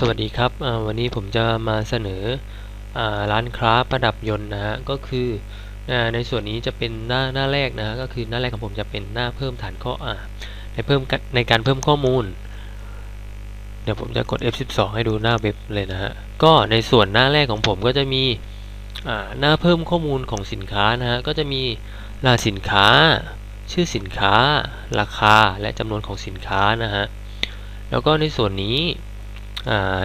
สวัสดีครับวันนี้ผมจะมาเสนอร้านค้าประดับยนต์นะฮะก็คือในส่วนนี้จะเป็นหน้าหน้าแรกนะฮะก็คือหน้าแรกของผมจะเป็นหน้าเพิ่มฐานข้ออ่าในเพิ่มในการเพิ่มข้อมูล เดี๋ยวผมจะกด F12 ให้ดูหน้าเว็บเลยนะฮะก็ในส่วนหน้าแรกของผมก็จะมีหน้าเพิ่มข้อมูลของสินค้านะฮะก็จะมีรหัสสินค้า ชื่อสินค้า ราคาและจำนวนของสินค้านะฮะแล้วก็ในส่วนนี้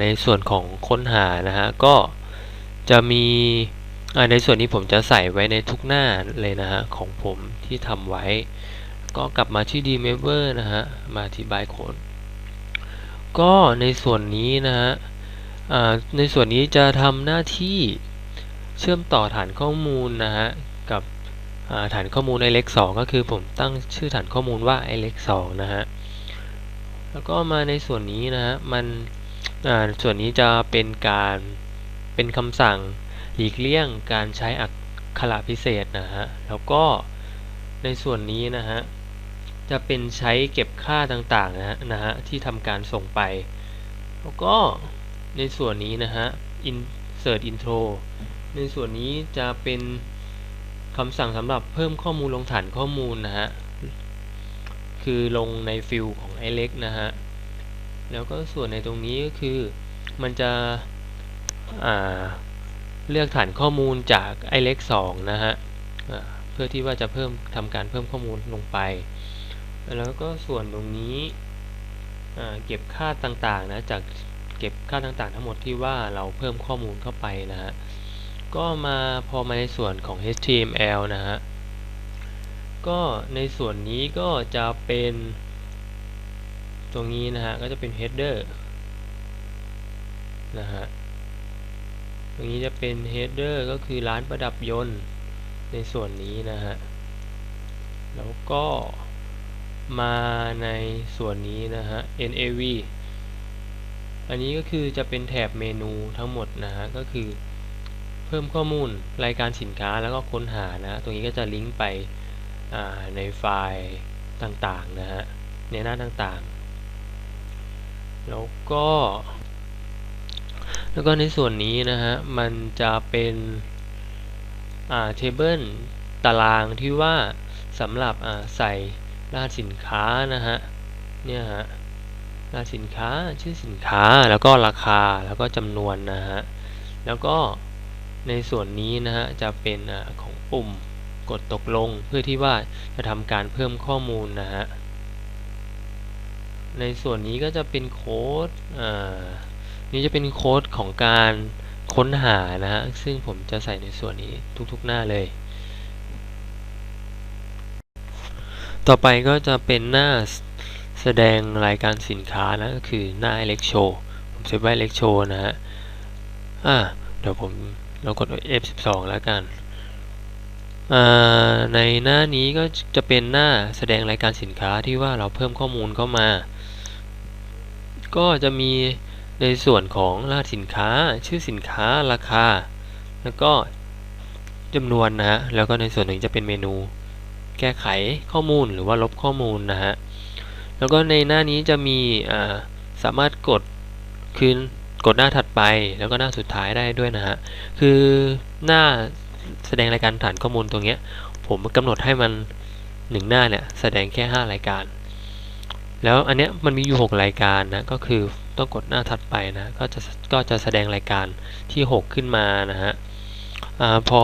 ในส่วนของค้นหานะฮะก็จะมีในส่วนนี้ผมจะใส่ไว้ในทุกหน้าเลยนะฮะของผมที่ทำไว้ ก็กลับมาที่ d m e m b e r นะฮะมาที่ by code ก็ในส่วนนี้นะฮะในส่วนนี้จะทำหน้าที่เชื่อมต่อฐานข้อมูลนะฮะกับฐานข้อมูล i l e x 2ก็คือผมตั้งชื่อฐานข้อมูลว่า i l e x 2นะฮะแล้วก็มาในส่วนนี้นะฮะมัน ส่วนนี้จะเป็นการเป็นคำสั่งหลีกเลี่ยงการใช้อักขระพิเศษนะฮะ แล้วก็ในส่วนนี้นะฮะ จะเป็นใช้เก็บค่าต่างๆนะนะฮะที่ทำการส่งไป แล้วก็ในส่วนนี้นะฮะ insert intro ในส่วนนี้จะเป็นคำสั่งสำหรับเพิ่มข้อมูลลงฐานข้อมูลนะฮะ คือลงในฟิลของ i l e x นะฮะ แล้วก็ส่วนในตรงนี้ก็คือมันจะเลือกฐานข้อมูลจาก i l e x 2นะฮะเพื่อที่ว่าจะเพิ่มทำการเพิ่มข้อมูลลงไป แล้วก็ส่วนตรงนี้เก็บค่าต่างๆนะจากเก็บค่าต่างๆ ทั้งหมดที่ว่าเราเพิ่มข้อมูลเข้าไปนะฮะก็มาพอมาในส่วนของ HTML นะฮะก็ในส่วนนี้ก็จะเป็น ตรงนี้นะฮะก็จะเป็น header นะฮะตรงนี้จะเป็น header ก็คือร้านประดับยนต์ในส่วนนี้นะฮะแล้วก็มาในส่วนนี้นะฮะ nav อันนี้ก็คือจะเป็นแถบเมนูทั้งหมดนะฮะก็คือเพิ่มข้อมูลรายการสินค้าแล้วก็ค้นหานะตรงนี้ก็จะลิงก์ไปในไฟล์ต่างๆนะฮะในหน้าต่างๆ แล้วก็ แล้วก็ในส่วนนี้นะฮะ มันจะเป็นอ่าเทเบิลตารางที่ว่าสำหรับอ่าใส่รหัสสินค้านะฮะ เนี่ยฮะรหัสสินค้าชื่อสินค้าแล้วก็ราคาแล้วก็จำนวนนะฮะ แล้วก็ในส่วนนี้นะฮะจะเป็นอของปุ่มกดตกลงเพื่อที่ว่าจะทำการเพิ่มข้อมูลนะฮะ ในส่วนนี้ก็จะเป็นโค้ดนี่จะเป็นโค้ดของการค้นหานะฮะ ซึ่งผมจะใส่ในส่วนนี้ทุกๆหน้าเลย ต่อไปก็จะเป็นหน้าแสดงรายการสินค้านะก็คือหน้า e l e c t r o ผมเซฟไว้ e l e c t r o นะฮะ อ่า เดี๋ยวผมเรากด F12 แล้วกัน ในหน้านี้ก็จะเป็นหน้าแสดงรายการสินค้าที่ว่าเราเพิ่มข้อมูลเข้ามา ก็จะมีในส่วนของรหัสสินค้า ชื่อสินค้าราคา แล้วก็จำนวนนะฮะแล้วก็ในส่วนหนึ่งจะเป็นเมนู แก้ไขข้อมูลหรือว่าลบข้อมูลนะฮะแล้วก็ในหน้านี้จะมีสามารถกดคืนกดหน้าถัดไป แล้วก็หน้าสุดท้ายได้ด้วยนะฮะคือหน้าแสดงรายการฐานข้อมูลตรงนี้ผมกำหนดให้มันหนึ่งหน้าเนี่ยแสดงแค่ 5 รายการ แล้วอันเนี้ยมันมีอยู่ 6 รายการนะ ก็คือต้องกดหน้าถัดไปนะ ก็จะก็จะแสดงรายการที่ 6 ขึ้นมานะฮะอพอ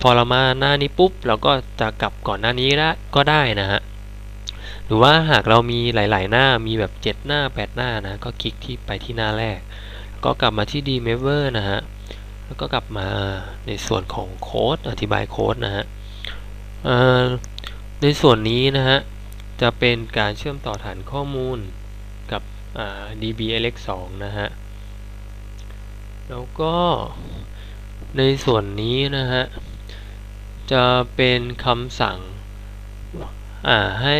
พอเรามาหน้านี้ปุ๊บเราก็จะกลับก่อนหน้านี้ได้ก็ได้นะฮะ หรือว่าหากเรามีหลาย ๆ หน้ามีแบบ 7 หน้า 8 หน้านะ ก็คลิกที่ไปที่หน้าแรก ก็กลับมาที่ d m a v e r นะฮะ แล้วก็กลับมาในส่วนของโค้ดอธิบายโค้ดนะฮะในส่วนนี้นะฮะ จะเป็นการเชื่อมต่อฐานข้อมูลกับ DBLX2 นะฮะ แล้วก็ในส่วนนี้นะฮะ จะเป็นคำสั่งให้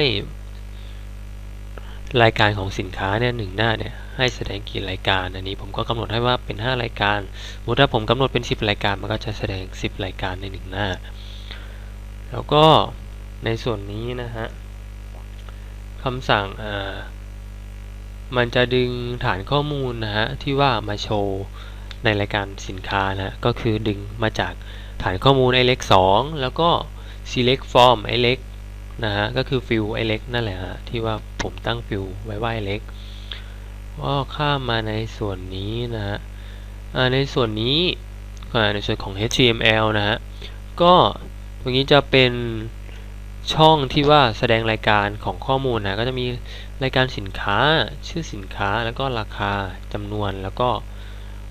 รายการของสินค้าเนี่ยหนึ่งหน้าเนี่ยให้แสดงกี่รายการ อันนี้ผมก็กำหนดให้ว่าเป็น 5 รายการสมมติถ้าผมกำหนดเป็น 10 รายการ มันก็จะแสดง 10 รายการในหนึ่งหน้า แล้วก็ในส่วนนี้นะฮะ คำสั่งมันจะดึงฐานข้อมูลนะฮะที่ว่ามาโชว์ในรายการสินค้านะก็คือดึงมาจากฐานข้อมูล iLex 2แล้วก็ select form iLex นะฮะก็คือ fill iLex นั่นแหละฮะที่ว่าผมตั้ง fill ไว้ว่า iLex ก็ข้ามมาในส่วนนี้นะฮะในส่วนนี้ในส่วนของ HTML นะฮะก็ตรงนี้จะเป็น ช่องที่ว่าแสดงรายการของข้อมูลนะก็จะมีรายการสินค้าชื่อสินค้าแล้วก็ราคาจำนวนแล้วก็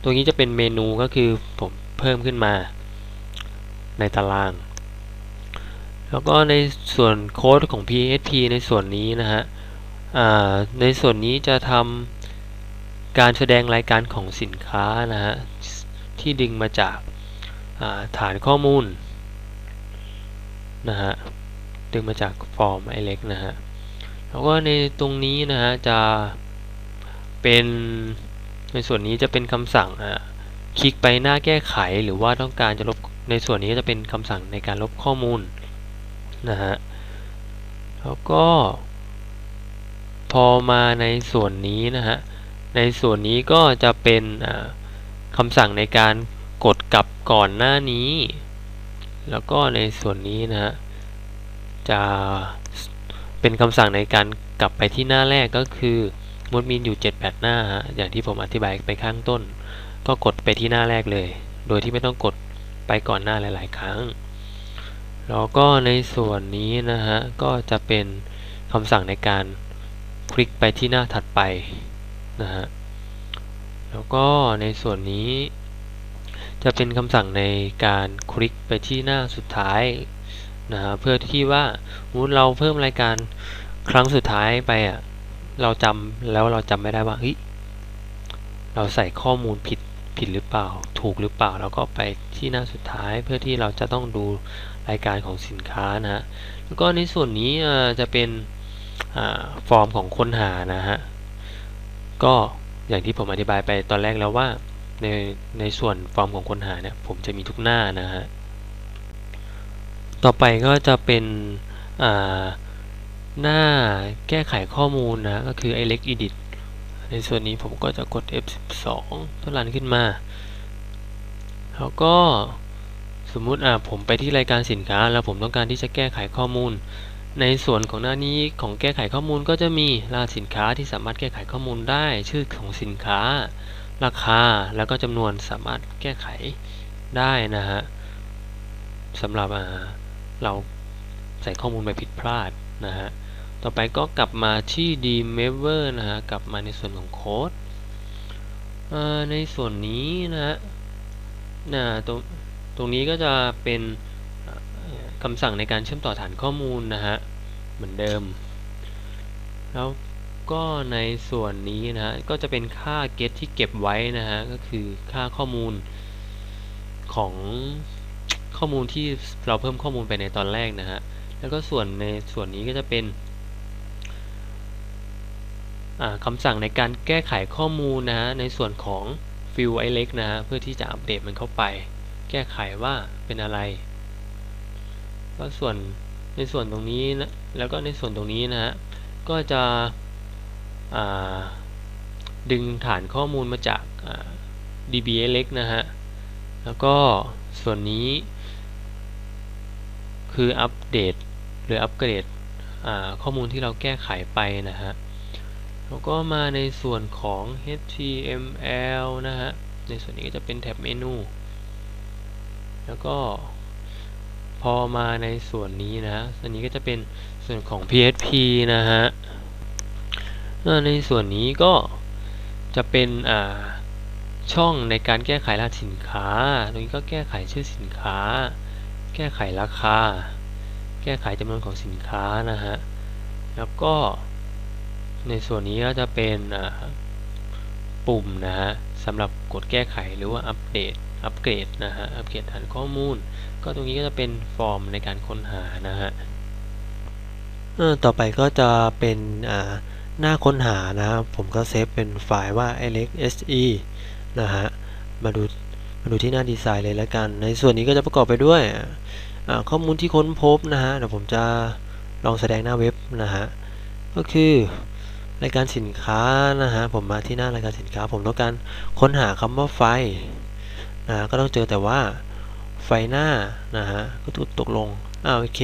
ตรงนี้จะเป็นเมนูก็คือผมเพิ่มขึ้นมา ในตาราง แล้วก็ในส่วนโค้ดของ PHP ในส่วนนี้นะฮะในส่วนนี้จะทำการแสดงรายการของสินค้านะฮะที่ดึงมาจากาฐานข้อมูลนะฮะ ดึงมาจากฟอร์มไอเล็กนะฮะแล้วก็ในตรงนี้นะฮะจะเป็นในส่วนนี้จะเป็นคำสั่งอะคลิกไปหน้าแก้ไขหรือว่าต้องการจะลบในส่วนนี้จะเป็นคำสั่งในการลบข้อมูลนะฮะแล้วก็พอมาในส่วนนี้นะฮะในส่วนนี้ก็จะเป็นคำสั่งในการกดกลับก่อนหน้านี้ แล้วก็ในส่วนนี้นะฮะ จะเป็นคำสั่งในการกลับไปที่หน้าแรกก็คือมดมีอยู่ 7-8 หน้าฮะอย่างที่ผมอธิบายไปข้างต้น ก็กดไปที่หน้าแรกเลย โดยที่ไม่ต้องกดไปก่อนหน้าหลาย ๆ ครั้ง แล้วก็ในส่วนนี้นะฮะ ก็จะเป็นคำสั่งในการคลิกไปที่หน้าถัดไปนะฮะ แล้วก็ในส่วนนี้ จะเป็นคำสั่งในการคลิกไปที่หน้าสุดท้าย นะฮะเพื่อที่ว่ามูลเราเพิ่มรายการครั้งสุดท้ายไปอะเราจำแล้วเราจำไม่ได้ว่าเฮ้ยเราใส่ข้อมูลผิดผิดหรือเปล่า ถูกหรือเปล่าแล้วก็ไปที่หน้าสุดท้ายเพื่อที่เราจะต้องดูรายการของสินค้านะฮะแล้วก็ในส่วนนี้จะเป็นฟอร์มของค้นหานะฮะก็อย่างที่ผมอธิบายไปตอนแรกแล้วว่าในในส่วนฟอร์มของค้นหาเนี่ยผมจะมีทุกหน้านะฮะ ต่อไปก็จะเป็นหน้าแก้ไขข้อมูลนะ ก็คือ iLex Edit ในส่วนนี้ผมก็จะกด F12 ตัวรันขึ้นมา แล้วก็สมมุติอะผมไปที่รายการสินค้า แล้วผมต้องการที่จะแก้ไขข้อมูล ในส่วนของหน้านี้ของแก้ไขข้อมูลก็จะมีรหัสสินค้าที่สามารถแก้ไขข้อมูลได้ ชื่อของสินค้า ราคา แล้วก็จำนวนสามารถแก้ไขได้นะฮะสำหรับอะ เราใส่ข้อมูลไปผิดพลาดนะฮะ ต่อไปก็กลับมาที่ d m a v e r นะฮะ กลับมาในส่วนของโค้ดในส่วนนี้นะฮะนะตรงตรงนี้ก็จะเป็นคำสั่งในการเชื่อมต่อฐานข้อมูลนะฮะ เหมือนเดิม แล้วก็ในส่วนนี้นะฮะ ก็จะเป็นค่า get ที่เก็บไว้นะฮะ ก็คือค่าข้อมูลของ ข้อมูลที่เราเพิ่มข้อมูลไปในตอนแรกนะฮะ แล้วก็ส่วนในส่วนนี้ก็จะเป็นคำสั่งในการแก้ไขข้อมูลนะในส่วนของ fill i l e x นะเพื่อที่จะอัปเดตมันเข้าไป แก้ไขว่าเป็นอะไร ก็ส่วนในส่วนตรงนี้นะแล้วก็ในส่วนตรงนี้นะฮะก็จะดึงฐานข้อมูลมาจาก dblex นะฮะแล้วก็ส่วนนี้ คืออัปเดตหรืออัปเกรดข้อมูลที่เราแก้ไขไปนะฮะแล้วก็มาในส่วนของ HTML นะฮะ ในส่วนนี้ก็จะเป็นแท็บเมนู แล้วก็พอมาในส่วนนี้นะอันนี้ก็จะเป็นส่วนของ PHP นะฮะ ในส่วนนี้ก็จะเป็นช่องในการแก้ไขรหัสสินค้า ตรงนี้ก็แก้ไขชื่อสินค้า แก้ไขราคา แก้ไขจำนวนของสินค้านะฮะ แล้วก็ในส่วนนี้ก็จะเป็นปุ่มนะฮะสำหรับกดแก้ไขหรือว่าอัปเดต อัปเกรดนะฮะ อัปเกรดฐานข้อมูล ก็ตรงนี้ก็จะเป็นฟอร์มในการค้นหานะฮะต่อไปก็จะเป็นหน้าค้นหานะครับผมก็เซฟเป็นไฟล์ว่า alexe นะฮะ มาดู มาดูที่หน้าดีไซน์เลยแล้วกัน ในส่วนนี้ก็จะประกอบไปด้วยข้อมูลที่ค้นพบนะฮะเดี๋ยวผมจะลองแสดงหน้าเว็บนะฮะก็คือรายการสินค้านะฮะผมมาที่หน้ารายการสินค้า ผมต้องการค้นหาคำว่าไฟนะก็ต้องเจอแต่ว่าไฟหน้านะฮะก็ถูกตกลงอ่าโอเค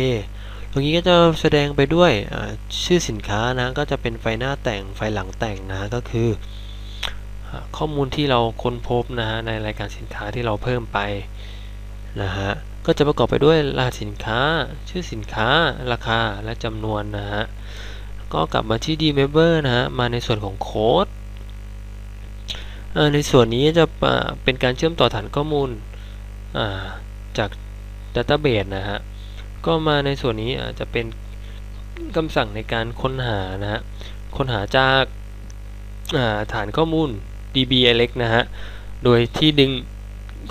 ตรงนี้ก็จะแสดงไปด้วยชื่อสินค้านะก็จะเป็นไฟหน้าแต่งไฟหลังแต่งนะก็คือ ข้อมูลที่เราค้นพบนะฮะในรายการสินค้าที่เราเพิ่มไปนะฮะก็จะประกอบไปด้วยรหัสสินค้า ชื่อสินค้า ราคาและจำนวนนะฮะก็กลับมาที่ dmember นะฮะมาในส่วนของโค้ดในส่วนนี้จะเป็นการเชื่อมต่อฐานข้อมูลจาก database นะฮะก็มาในส่วนนี้อาจจะเป็นคำสั่งในการค้นหานะฮะค้นหาจากฐานข้อมูล dbLX นะฮะ โดยที่ดึง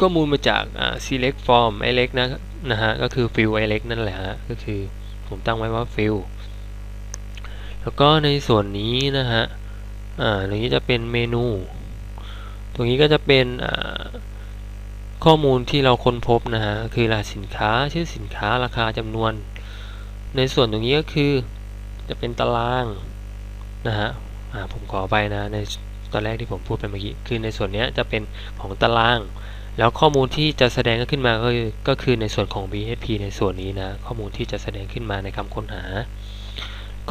ข้อมูลมาจาก select form alex นะนะฮะ ก็คือ field alex นั่นแหละฮะ ก็คือผมตั้งไว้ว่า field แล้วก็ในส่วนนี้นะฮะ อ่า ตรงนี้จะเป็นเมนู ตรงนี้ก็จะเป็นข้อมูลที่เราค้นพบนะฮะ คือรหัสสินค้า ชื่อสินค้า ราคาจำนวน ในส่วนตรงนี้ก็คือจะเป็นตารางนะฮะผมขอไปนะ ใน ตอนแรกที่ผมพูดไปเมื่อกี้คือในส่วนนี้จะเป็นของตาราง แล้วข้อมูลที่จะแสดงขึ้นมาก็คือก็คือในส่วนของ BSP ในส่วนนี้นะ ข้อมูลที่จะแสดงขึ้นมาในคำค้นหา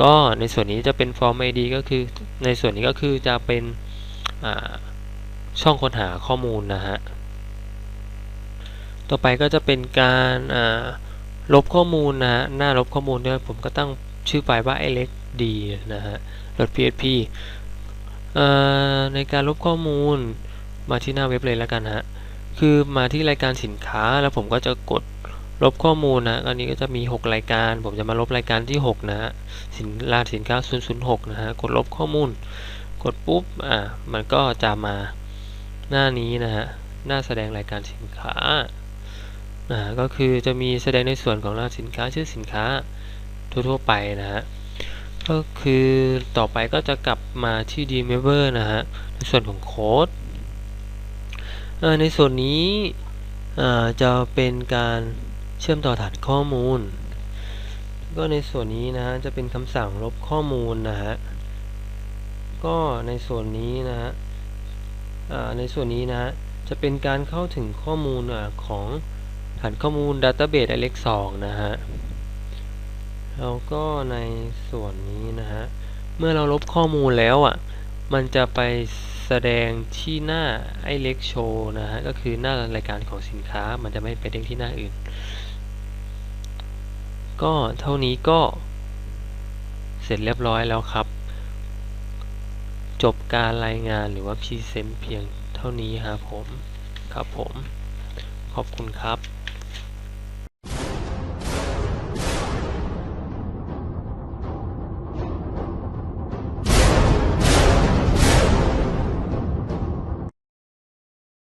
ก็ในส่วนนี้จะเป็น form ID ก็คือในส่วนนี้ก็คือจะเป็นช่องค้นหาข้อมูลนะฮะต่อไปก็จะเป็นการลบข้อมูลนะหน้าลบข้อมูลด้วยผมก็ตั้งชื่อไฟล์ว่า lxd นะฮะ .php ในการลบข้อมูลมาที่หน้าเว็บเลยแล้วกันฮะ คือมาที่รายการสินค้าแล้วผมก็จะกดลบข้อมูลนะอันนี้ก็จะมี 6 รายการ ผมจะมาลบรายการที่ 6 นะฮะ สินรหัสสินค้า 006 นะฮะ กดลบข้อมูล กดปุ๊บ อ่า มันก็จะมาหน้านี้นะฮะ หน้าแสดงรายการสินค้า อ่า ก็คือจะมีแสดงในส่วนของรหัสสินค้าชื่อสินค้าทั่วๆไปนะฮะ ก็คือต่อไปก็จะกลับมาที่ dmember นะฮะ ในส่วนของโค้ดในส่วนนี้จะเป็นการเชื่อมต่อฐานข้อมูล ก็ในส่วนนี้นะฮะ จะเป็นคำสั่งลบข้อมูลนะฮะ ก็ในส่วนนี้นะฮะในส่วนนี้นะฮะ จะเป็นการเข้าถึงข้อมูลของฐานข้อมูล Database Alex 2 นะฮะ แล้วก็ในส่วนนี้นะฮะ เมื่อเราลบข้อมูลแล้วอะ มันจะไปแสดงที่หน้าไอเล็กโชว์นะฮะ ก็คือหน้ารายการของสินค้า มันจะไม่ไปเด้งที่หน้าอื่น ก็เท่านี้ก็เสร็จเรียบร้อยแล้วครับ จบการรายงานหรือว่าพรีเซนต์เพียงเท่านี้ครับผม ครับผม ขอบคุณครับ